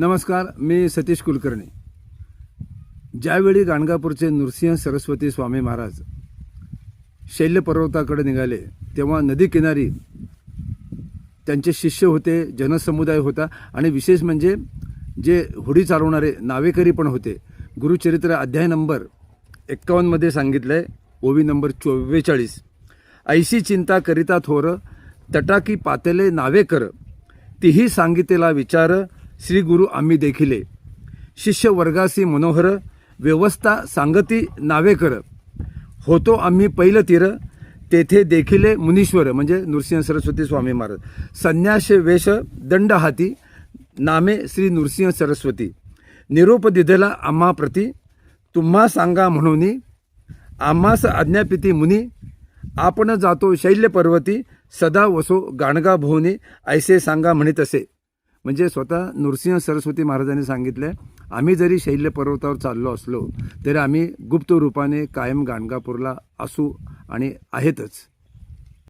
नमस्कार मी सतीश कुलकर्णी. ज्यावेळी गाणगापूरचे नृसिंह सरस्वती स्वामी महाराज शैल्य पर्वताकडे निघाले तेव्हा नदीकिनारी त्यांचे शिष्य होते जनसमुदाय होता आणि विशेष म्हणजे जे होडी चालवणारे नावेकरी पण होते. गुरुचरित्र अध्याय नंबर एक्कावन्नमध्ये सांगितलं आहे ओवी नंबर चोवेचाळीस ऐशी चिंता करिता थोर तटाकी पातेले नावेकर तीही सांगितलेला विचार श्री गुरु आम्ही देखिले शिष्य वर्गासी मनोहर व्यवस्था सांगती नावेकर. होतो आम्ही पहिलं तीर तेथे देखिले मुनीश्वर म्हणजे नृसिंह सरस्वती स्वामी महाराज. संन्यास वेश दंड हाती नामे श्री नृसिंह सरस्वती. निरोप दिधला आम्हा प्रती तुम्हा सांगा म्हणून आम्हास आज्ञापिती मुनी आपण जातो शैल्य पर्वती सदा वसो गाणगा भोवनी ऐसे सांगा म्हणित असे. म्हणजे स्वतः नृसिंह सरस्वती महाराजांनी सांगितलं आम्ही जरी शैल्य पर्वतावर चाललो असलो तरी आम्ही गुप्त रूपाने कायम गाणगापूरला असू आणि आहेतच.